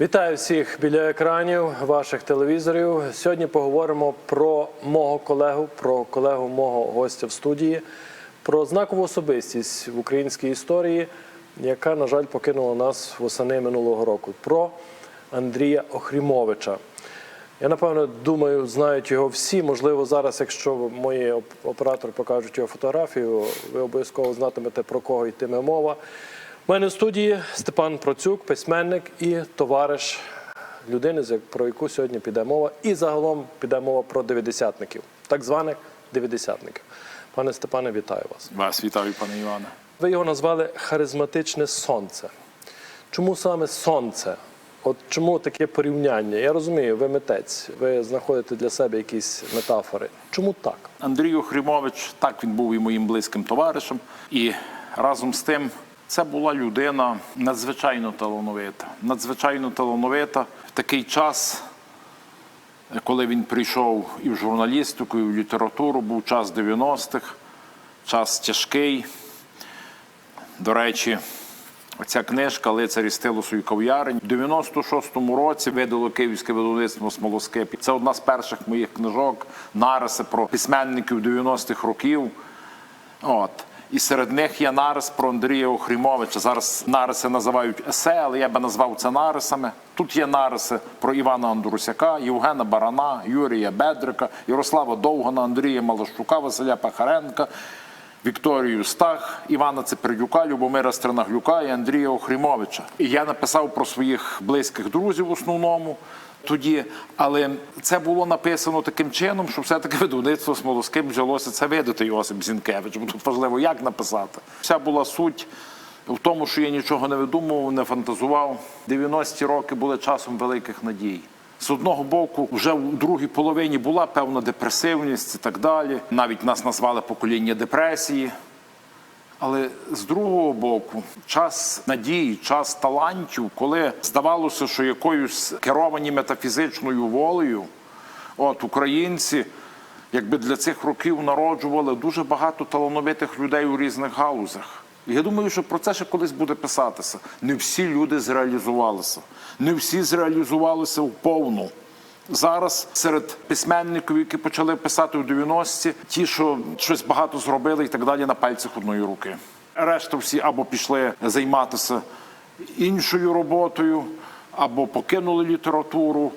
Вітаю всіх біля екранів ваших телевізорів. Сьогодні поговоримо про мого колегу, про колегу мого гостя в студії, про знакову особистість в українській історії, яка, на жаль, покинула нас восени минулого року. Про Андрія Охрімовича. Я напевно думаю, знають його всі. Можливо, зараз, якщо мої оператори покажуть його фотографію, ви обов'язково знатимете про кого йтиме мова. У мене в студії Степан Процюк, письменник і товариш людини, про яку сьогодні піде мова, і загалом піде мова про дев'ятдесятників, так званих дев'ятдесятників. Пане Степане, вітаю вас. Вас вітаю, пане Іване. Ви його назвали харизматичне сонце. Чому саме сонце? От чому таке порівняння? Я розумію, ви митець, ви знаходите для себе якісь метафори. Чому так? Андрій Охрімович, так він був і моїм близьким товаришем. І разом з тим, це була людина надзвичайно талановита. Надзвичайно талановита в такий час, коли він прийшов і в журналістику, і в літературу, був час 90-х, час тяжкий. До речі, Оця книжка Лицарі стилусу і кав'ярень в 96-му році видало київське видавництво Смолоскип. Це одна з перших моїх книжок, нариси про письменників 90-х років. От. І серед них є нарис про Андрія Охрімовича. Зараз нариси називають есе, але я би назвав це нарисами. Тут є нариси про Івана Андрусяка, Євгена Барана, Юрія Бедрика, Ярослава Довгана, Андрія Малощука, Василя Пахаренка, Вікторію Стах, Івана Цепердюка, Любомира Стернаглюка і Андрія Охрімовича. І я написав про своїх близьких друзів в основному тоді, але це було написано таким чином, що все-таки видавництво Смолоскип взялося це видати Йосип Зінкевич. Бо тут важливо, як написати. Вся була суть в тому, що я нічого не видумував, не фантазував. 90-ті роки були часом великих надій. З одного боку, вже в другій половині була певна депресивність і так далі. Навіть нас назвали покоління депресії. Але з другого боку, час надії, час талантів, коли здавалося, що якоюсь керовані метафізичною волею, от українці, якби для цих років народжували дуже багато талановитих людей у різних галузях. Я думаю, що про це ще колись буде писатися. Не всі люди зреалізувалися, не всі зреалізувалися вповну. Зараз серед письменників, які почали писати у 90-ті, ті, що щось багато зробили і так далі на пальцях одної руки. Решта всі або пішли займатися іншою роботою, або покинули літературу,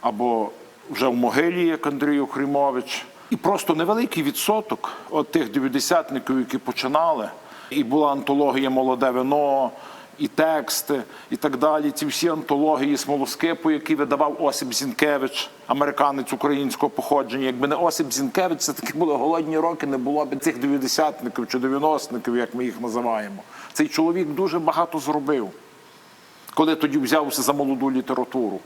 або вже в могилі, як Андрій Охрімович. І просто невеликий відсоток от тих дев'ятдесятників, які починали, і була антологія Молоде вино, і тексти, і так далі. Ці всі антології смолоскипу, які видавав Осип Зінкевич, американець українського походження. Якби не Осип Зінкевич, це такі були голодні роки, не було б цих дев'ятдесятників чи дев'яностників, як ми їх називаємо. Цей чоловік дуже багато зробив, коли тоді взявся за молоду літературу.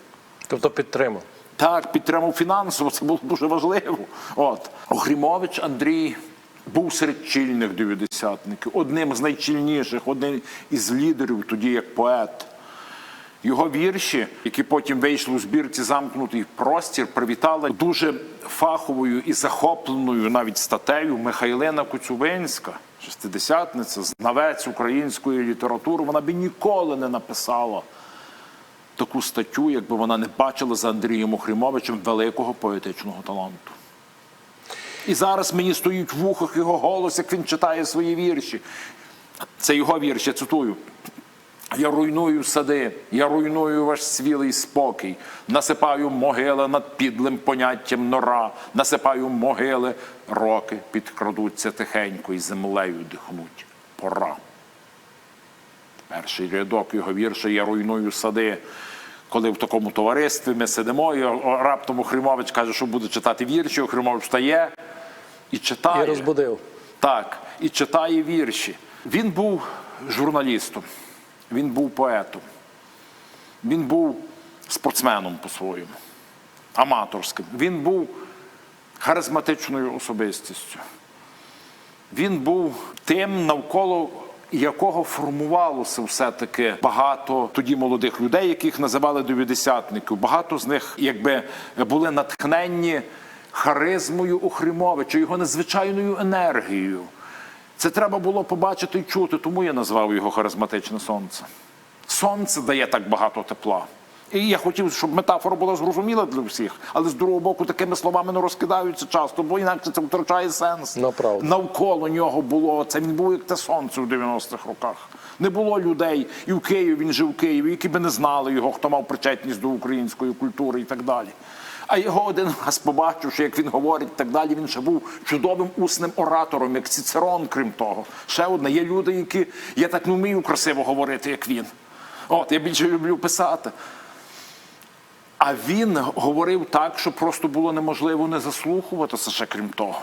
Тобто підтримав. Так, підтримав фінансово, це було дуже важливо. От Охрімович Андрій був серед чільних дев'ятдесятників, одним з найчільніших, одним із лідерів тоді як поет. Його вірші, які потім вийшли у збірці Замкнутий простір, привітали дуже фаховою і захопленою навіть статтею Михайлина Коцюбинська, шестидесятниця, знавець української літератури. Вона би ніколи не написала таку статтю, якби вона не бачила за Андрієм Охрімовичем великого поетичного таланту. І зараз мені стоїть в ухах його голос, як він читає свої вірші. Це його вірш, я цитую. Я руйную сади, я руйную ваш свілий спокій, насипаю могили над підлим поняттям нора, насипаю могили, роки підкрадуться тихенько і землею дихнуть. Пора. Перший рядок його вірша Я руйную сади. Коли в такому товаристві ми сидимо, і раптом Охримович каже, що буде читати вірші, Охримович встає і читає. І розбудив. Так, і читає вірші. Він був журналістом, він був поетом, він був спортсменом по-своєму, аматорським. Він був харизматичною особистістю. Він був тим, навколо якого формувалося все-таки багато тоді молодих людей, яких називали дев'ятдесятників. Багато з них, якби були натхненні харизмою Охримовича, його незвичайною енергією. Це треба було побачити і чути, тому я назвав його харизматичне сонце. Сонце дає так багато тепла. І я хотів, щоб метафора була зрозуміла для всіх, але з другого боку такими словами не розкидаються часто, бо інакше це втрачає сенс. Правда. Навколо нього було це. Він був як те сонце у 90-х роках. Не було людей, і в Києві він жив у Києві, які би не знали його, хто мав причетність до української культури і так далі. А його один раз побачивши, як він говорить, і так далі, він ще був чудовим усним оратором, як Цицерон, крім того. Ще одне, є люди, які я так не вмію красиво говорити, як він. От, я більше люблю писати. А він говорив так, що просто було неможливо не заслухуватися ще крім того.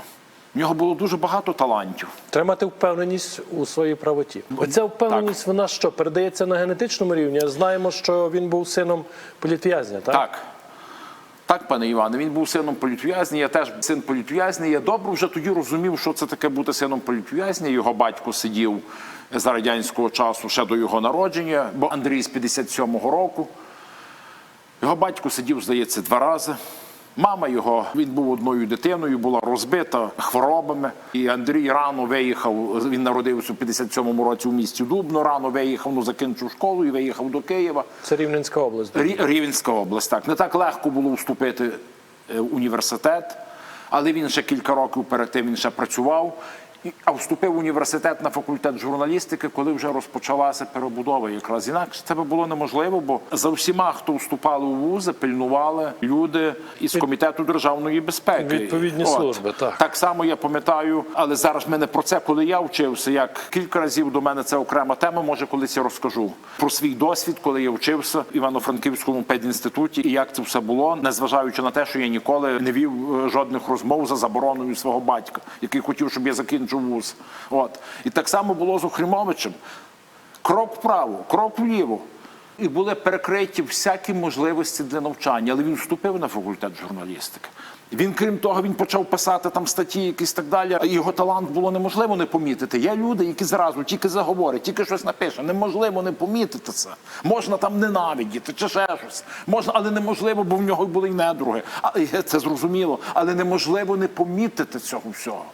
В нього було дуже багато талантів. Треба мати впевненість у своїй правоті. Оця впевненість, вона що, передається на генетичному рівні? Знаємо, що він був сином політв'язня, так? Так. Так, пане Іване, він був сином політв'язня, я теж син політв'язня. Я добре вже тоді розумів, що це таке бути сином політв'язня. Його батько сидів за радянського часу ще до його народження, бо Андрій з 57-го року. Його батько сидів, здається, два рази. Мама його, він був одною дитиною, була розбита хворобами. І Андрій рано виїхав. Він народився в 57-му році у місті Дубно. Рано виїхав, ну закінчив школу і виїхав до Києва. Це Рівненська область. Рі- Рівненська область, так. Не так легко було вступити е, в університет, але він ще кілька років перед тим він ще працював. А вступив в університет на факультет журналістики, коли вже розпочалася перебудова. Якраз інакше це би було неможливо, бо за всіма, хто вступали у вузи, пильнували люди із комітету державної безпеки. Відповідні служби, так. Так само я пам'ятаю, але зараз мене про це, коли я вчився, як кілька разів до мене це окрема тема. Може, колись я розкажу про свій досвід, коли я вчився в Івано-Франківському педінституті, і як це все було, незважаючи на те, що я ніколи не вів е, жодних розмов за забороною свого батька, який хотів, щоб я закінчив вуз. От і так само було з Охримовичем. Крок вправо, крок вліво. І були перекриті всякі можливості для навчання, але він вступив на факультет журналістики. Він, крім того, він почав писати там статті, якісь так далі. Його талант було неможливо не помітити. Є люди, які зразу тільки заговорять, тільки щось напише. Неможливо не помітити це. Можна там ненавидіти чи ще щось. Можна, але неможливо, бо в нього були й недруги. Але це зрозуміло. Але неможливо не помітити цього всього.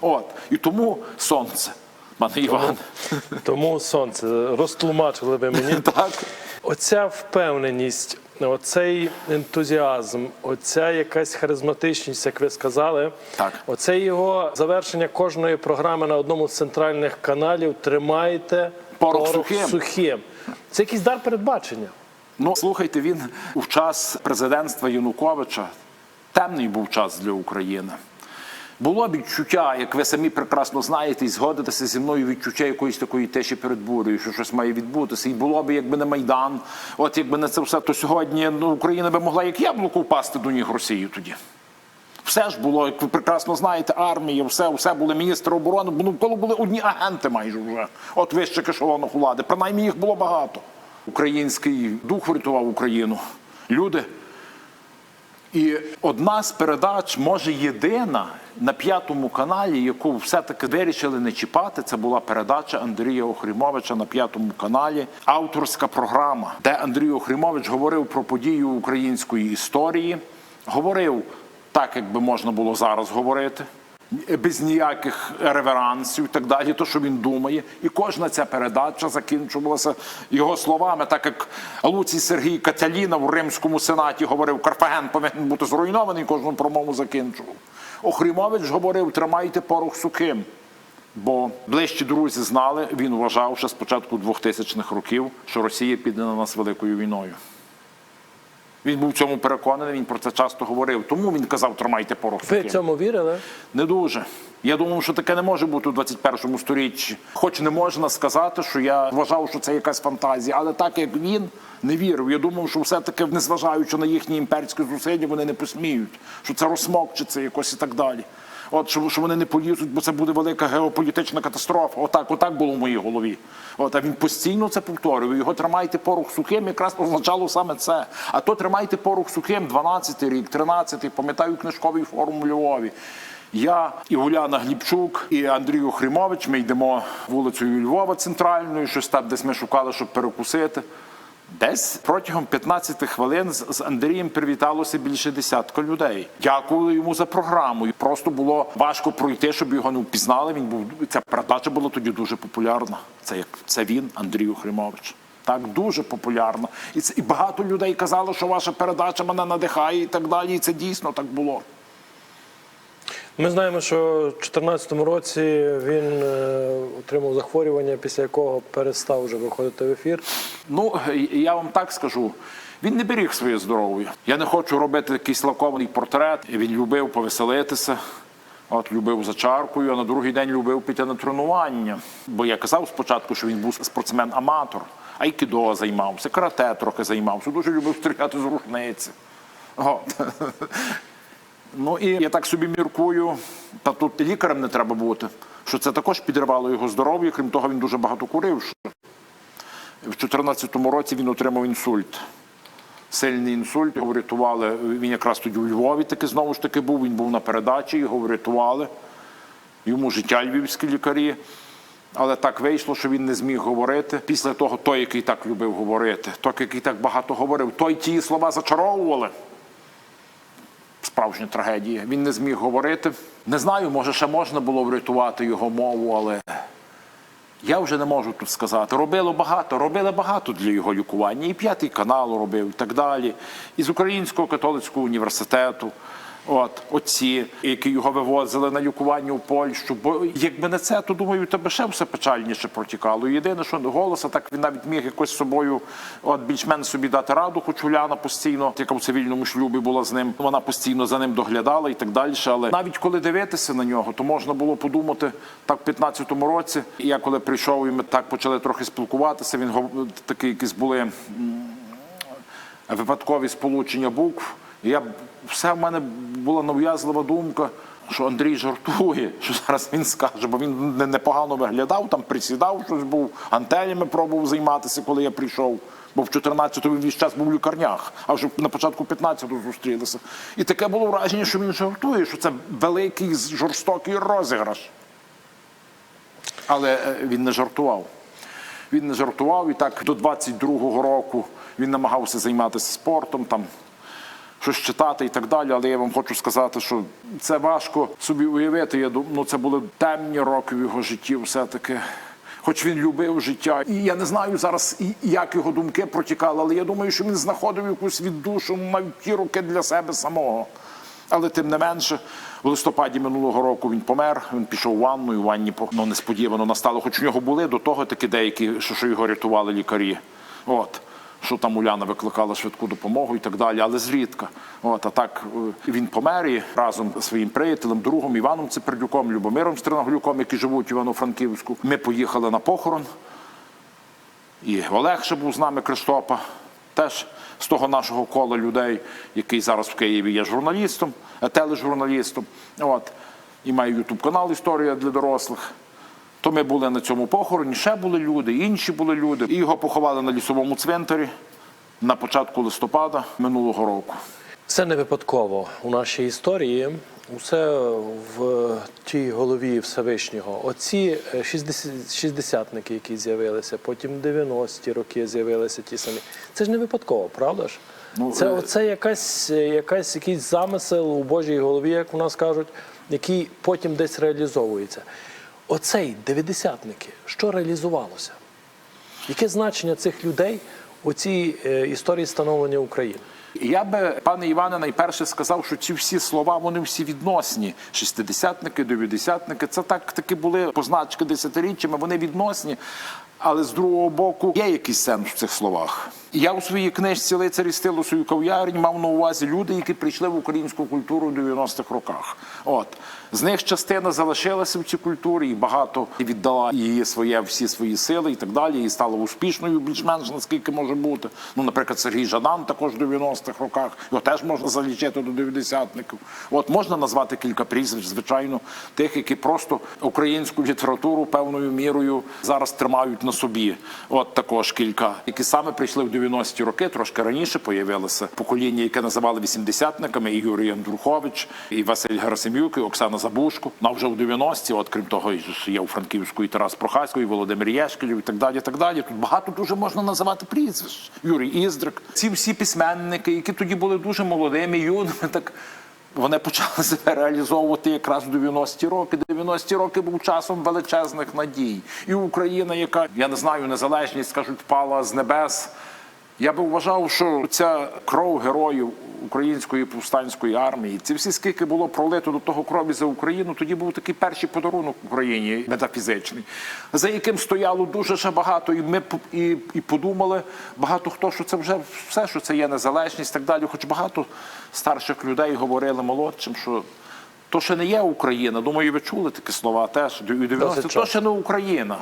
От і тому сонце, пане Іван. Тому сонце розтлумачили ви мені. Так. Оця впевненість, оцей ентузіазм, оця якась харизматичність, як ви сказали, Так. оце його завершення кожної програми на одному з центральних каналів. Тримайте Порох сухим». сухим. Це якийсь дар передбачення. Ну, слухайте, він у час президентства Януковича темний був час для України. Було відчуття, як ви самі прекрасно знаєте, і згодитеся зі мною відчуття якоїсь такої тиші перед бурею, що щось має відбутися. І було б, якби не Майдан, от якби не це все, то сьогодні ну, Україна би могла як яблуко впасти до ніг Росії тоді. Все ж було, як ви прекрасно знаєте, армія, все, все були міністри оборони, ну, коли були одні агенти майже вже, от вище ешелонах влади. Принаймні їх було багато. Український дух врятував Україну. Люди. І одна з передач, може єдина на п'ятому каналі, яку все-таки вирішили не чіпати, це була передача Андрія Охрімовича на п'ятому каналі. Авторська програма, де Андрій Охрімович говорив про події української історії, говорив так, як би можна було зараз говорити. Без ніяких реверансів і так далі, то що він думає, і кожна ця передача закінчувалася його словами, так як Луцій Сергій Катяліна в Римському сенаті говорив, Карфаген повинен бути зруйнований, кожну промову закінчував. Охрімович говорив, тримайте порох сухим. Бо ближчі друзі знали, він вважав ще з початку 2000-х років, що Росія піде на нас великою війною. Він був в цьому переконаний, він про це часто говорив. Тому він казав, тримайте порох Ви цьому вірили? Не дуже. Я думав, що таке не може бути у 21 сторіччі. Хоч не можна сказати, що я вважав, що це якась фантазія, але так як він не вірив. Я думав, що все-таки, незважаючи на їхні імперські зусилля, вони не посміють, що це розсмокчиться якось і так далі. От що, що вони не полізуть, бо це буде велика геополітична катастрофа. Отак, отак було в моїй голові. От, а він постійно це повторював. Його тримайте порох сухим, якраз означало саме це. А то тримайте порох сухим 12-й рік, 13-й, пам'ятаю книжковий форум у Львові. Я і Уляна Глібчук, і Андрій Охримович. Ми йдемо вулицею Львова центральною, щось там десь ми шукали, щоб перекусити. Десь протягом 15 хвилин з Андрієм привіталося більше десятка людей. Дякую йому за програму. І просто було важко пройти, щоб його не впізнали. Він був ця передача була тоді дуже популярна. Це як це він, Андрій Охримович. Так, дуже популярно. І, це, і багато людей казало, що ваша передача мене надихає і так далі. І це дійсно так було. Ми знаємо, що в 2014 році він е, отримав захворювання, після якого перестав вже виходити в ефір. Ну, я вам так скажу. Він не беріг своє здоров'я. Я не хочу робити якийсь лакований портрет. Він любив повеселитися, от любив за чаркою, а на другий день любив піти на тренування. Бо я казав спочатку, що він був спортсмен-аматор, айкідо займався, карате трохи займався, дуже любив стріляти з рушниці. Ну і я так собі міркую, та тут лікарем не треба бути, що це також підривало його здоров'я. Крім того, він дуже багато курив. ще. В 2014 році він отримав інсульт. Сильний інсульт, його врятували. Він якраз тоді у Львові таки знову ж таки був. Він був на передачі, його врятували. Йому життя львівські лікарі. Але так вийшло, що він не зміг говорити. Після того той, який так любив говорити, той, який так багато говорив, той ті слова зачаровували. Справжня трагедія. Він не зміг говорити. Не знаю, може, ще можна було врятувати його мову, але я вже не можу тут сказати. Робило багато, робили багато для його лікування. І п'ятий канал робив, і так далі. І з Українського католицького університету. От отці, які його вивозили на лікування у Польщу. Бо якби не це, то думаю, тебе ще все печальніше протікало. Єдине, що голоса так він навіть міг якось собою, от більш-менш собі дати раду, хоч Уляна постійно, яка в цивільному шлюбі була з ним. Вона постійно за ним доглядала і так далі. Але навіть коли дивитися на нього, то можна було подумати так в 15-му році. Я коли прийшов, і ми так почали трохи спілкуватися. Він такі якісь були випадкові сполучення букв. Я все в мене була нав'язлива думка, що Андрій жартує, що зараз він скаже, бо він непогано виглядав, там присідав, щось був, антелями пробував займатися, коли я прийшов. Бо в 14-му він весь час був в лікарнях, а вже на початку 15-го зустрілися. І таке було враження, що він жартує, що це великий жорстокий розіграш. Але е, він не жартував. Він не жартував і так до 22-го року він намагався займатися спортом, там щось читати і так далі. Але я вам хочу сказати, що це важко собі уявити. Я думаю, ну це були темні роки в його житті, все-таки. Хоч він любив життя, і я не знаю зараз, як його думки протікали, але я думаю, що він знаходив якусь віддушу навіть ті роки для себе самого. Але тим не менше, в листопаді минулого року він помер. Він пішов в ванну, і в ванні ну, несподівано настало. Хоч у нього були до того такі деякі, що його рятували лікарі. От. Що там Уляна викликала швидку допомогу і так далі, але зрідка. От, а так е, він помер і разом зі своїм приятелем, другом Іваном Цепердюком, Любомиром Стринаглюком, які живуть в Івано-Франківську. Ми поїхали на похорон. І Олег ще був з нами Криштопа, теж з того нашого кола людей, який зараз в Києві є журналістом, е, тележурналістом. От. І має ютуб канал Історія для дорослих. То ми були на цьому похороні, ще були люди, інші були люди. І його поховали на лісовому цвинтарі на початку листопада минулого року. Це не випадково у нашій історії. Усе в тій голові Всевишнього. Оці е, 60 шістдесятники, які з'явилися, потім 90-ті роки з'явилися ті самі. Це ж не випадково, правда ж? Ну, це е, оце якась, е, якась якийсь замисел у Божій голові, як у нас кажуть, який потім десь реалізовується. Оцей дев'ятдесятники, що реалізувалося? Яке значення цих людей у цій е, історії становлення України? Я би, пане Іване, найперше сказав, що ці всі слова вони всі відносні. Шістидесятники, дев'ятдесятники, це так таки були позначки десятиріччями, вони відносні. Але з другого боку є якийсь сенс в цих словах. Я у своїй книжці Лицарі стилусу і кав'ярні мав на увазі люди, які прийшли в українську культуру в 90-х роках. От з них частина залишилася в цій культурі, і багато віддала її своє всі свої сили і так далі. І стала успішною більш-менш наскільки може бути. Ну, наприклад, Сергій Жадан також в 90-х роках. Його теж можна залічити до 90-ників. От можна назвати кілька прізвищ, звичайно, тих, які просто українську літературу певною мірою зараз тримають на собі. От також кілька, які саме прийшли в 90-ті роки, трошки раніше появилося покоління, яке називали вісімдесятниками, і Юрій Андрухович, і Василь Герасимюк, і Оксана Забушко. Ну, а вже в 90-ті, от крім того, є у Франківську і Тарас Прохасько, і Володимир Єшкелів, і так далі. так далі. Тут багато дуже можна називати прізвищ. Юрій Іздрик. Ці всі письменники, які тоді були дуже молодими, юними, так Вони почали себе реалізовувати якраз в 90-ті роки. 90-ті роки був часом величезних надій. І Україна, яка я не знаю, незалежність кажуть, впала з небес. Я би вважав, що ця кров героїв української повстанської армії, ці всі скільки було пролито до того крові за Україну, тоді був такий перший подарунок Україні метафізичний, за яким стояло дуже ще багато, і ми і, і подумали багато хто, що це вже все, що це є незалежність, і так далі. Хоч багато старших людей говорили молодшим, що то ще не є Україна. Думаю, ви чули такі слова теж. І 90 Досить то ще не Україна.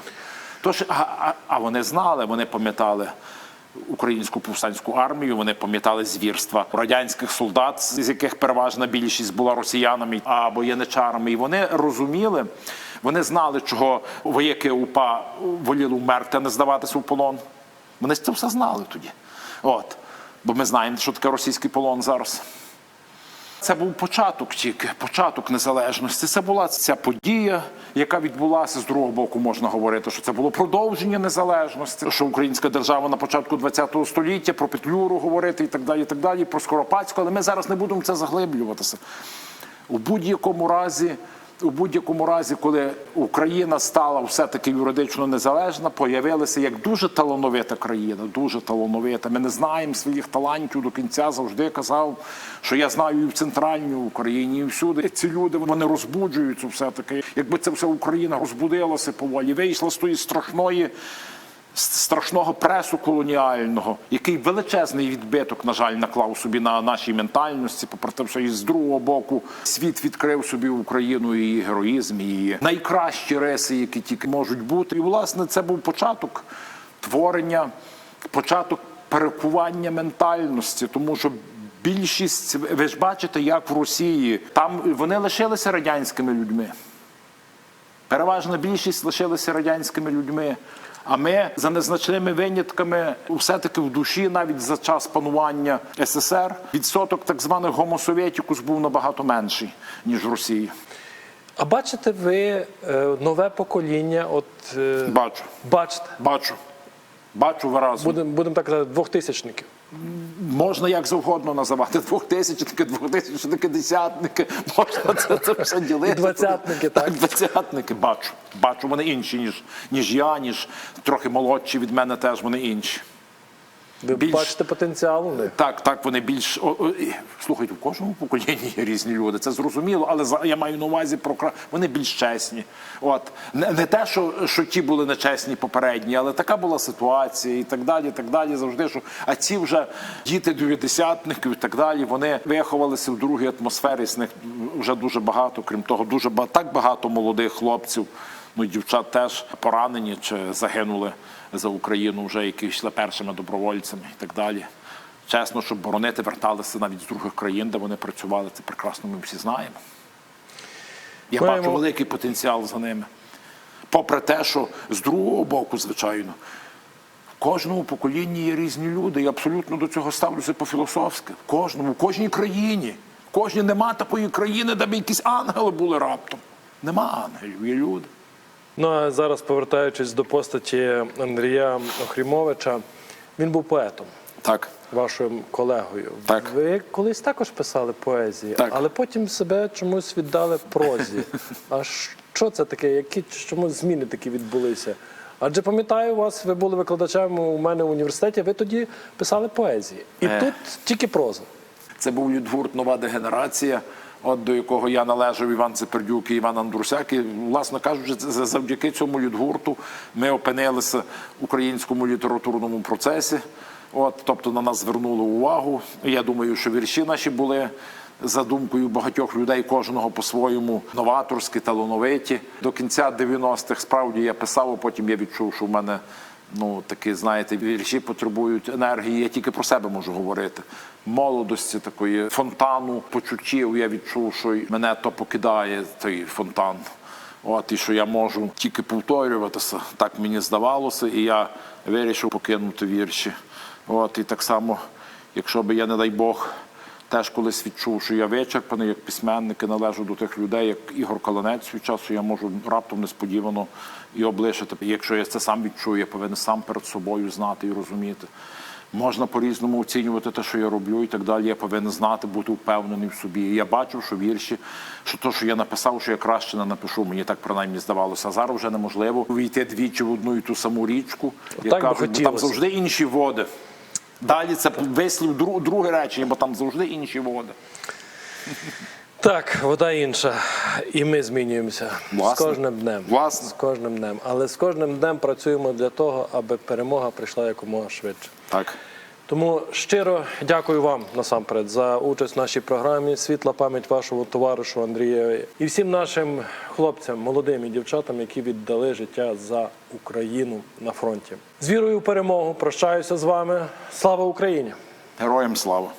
То ще, а, а, а вони знали, вони пам'ятали українську повстанську армію. Вони пам'ятали звірства радянських солдат, з яких переважна більшість була росіянами або яничарами. І вони розуміли, вони знали, чого вояки УПА воліли вмерти, а не здаватися в полон. Вони це все знали тоді. От. Бо ми знаємо, що таке російський полон зараз. Це був початок тільки, початок незалежності. Це була ця подія, яка відбулася з другого боку. Можна говорити, що це було продовження незалежності, що українська держава на початку ХХ століття про Петлюру говорити і так далі, і так далі, про Скоропадську, але ми зараз не будемо це заглиблюватися. У будь-якому разі, у будь-якому разі, коли Україна стала все-таки юридично незалежна, появилася як дуже талановита країна, дуже талановита. Ми не знаємо своїх талантів до кінця. Завжди казав, що я знаю і в центральній Україні, і всюди. Ці люди вони розбуджуються все-таки. Якби це все Україна розбудилася поволі, вийшла з тої страшної страшного пресу колоніального, який величезний відбиток, на жаль, наклав собі на нашій ментальності. Попри те, що і з другого боку світ відкрив собі Україну і її героїзм, і її найкращі риси, які тільки можуть бути. І власне це був початок творення, початок перекування ментальності, тому що. Більшість, ви ж бачите, як в Росії там вони лишилися радянськими людьми. Переважна більшість лишилися радянськими людьми. А ми за незначними винятками, все-таки в душі, навіть за час панування СССР, відсоток так званих гомосовєтікус був набагато менший, ніж в Росії. А бачите ви е, нове покоління? От е, Бачу, бачите, бачу, бачу виразно. будемо будемо так казати, двохтисячників. Можна як завгодно називати двохтисячники, двохтисячники, десятники. Можна це, це все ділити. Двадцятники, так. Двадцятники бачу. Бачу, вони інші, ніж, ніж я, ніж трохи молодші від мене теж вони інші. Ви Більш- бачите потенціал у них. Так, так, вони більш о, о, і, слухайте, в кожному поколінні є різні люди. Це зрозуміло, але за- я маю на увазі про вони більш чесні. От не, не те, що, що ті були нечесні попередні, але така була ситуація і так далі. і Так далі. Завжди що. А ці вже діти дев'ятдесятників і так далі. Вони виховалися в другій атмосфері. З них вже дуже багато. Крім того, дуже так багато молодих хлопців. Ну, дівчат теж поранені чи загинули за Україну, вже які йшли першими добровольцями і так далі. Чесно, щоб боронити, верталися навіть з других країн, де вони працювали. Це прекрасно ми всі знаємо. Я Маємо- бачу великий потенціал за ними. Попри те, що з другого боку, звичайно, в кожному поколінні є різні люди. Я абсолютно до цього ставлюся по-філософськи. В кожному, в кожній країні. В кожній нема такої країни, де б якісь ангели були раптом. Нема ангелів, є люди. Ну а зараз, повертаючись до постаті Андрія Охрімовича, він був поетом, Так. вашим колегою. Так. Ви колись також писали поезії, Так. але потім себе чомусь віддали прозі. А що це таке? Які чому зміни такі відбулися? Адже пам'ятаю вас, ви були викладачем у мене в університеті, ви тоді писали поезії. І Е. тут тільки проза. Це був Людгурт Нова дегенерація, от до якого я належав Іван Цепердюк і Іван Андрусяк. І, власне кажучи, завдяки цьому Людгурту ми опинилися в українському літературному процесі. От, тобто на нас звернули увагу. Я думаю, що вірші наші були за думкою багатьох людей, кожного по-своєму новаторські, талановиті. До кінця 90-х справді я писав, а потім я відчув, що в мене ну такі, знаєте, вірші потребують енергії. Я тільки про себе можу говорити. Молодості такої фонтану почуттів. Я відчув, що мене то покидає той фонтан. От і що я можу тільки повторюватися, так мені здавалося, і я вирішив покинути вірші. От і так само, якщо би я, не дай Бог, теж колись відчув, що я вичерпаний як письменник і належу до тих людей, як Ігор Каланець свій часу, я можу раптом несподівано і облишити. Якщо я це сам відчую, я повинен сам перед собою знати і розуміти. Можна по-різному оцінювати те, що я роблю, і так далі. Я повинен знати, бути впевнений в собі. І я бачив, що вірші, що то, що я написав, що я краще не напишу. Мені так принаймні здавалося. А зараз вже неможливо увійти двічі в одну і ту саму річку. Як кажуть, там завжди інші води. Далі це вислів дру- друге речення, бо там завжди інші води. Так, вода інша. І ми змінюємося Власне. з кожним днем. Власне. З кожним днем. Але з кожним днем працюємо для того, аби перемога прийшла якомога швидше. Так. Тому щиро дякую вам насамперед за участь в нашій програмі. Світла пам'ять вашого товаришу Андрія і всім нашим хлопцям, молодим і дівчатам, які віддали життя за Україну на фронті. З вірою в перемогу прощаюся з вами. Слава Україні! Героям слава!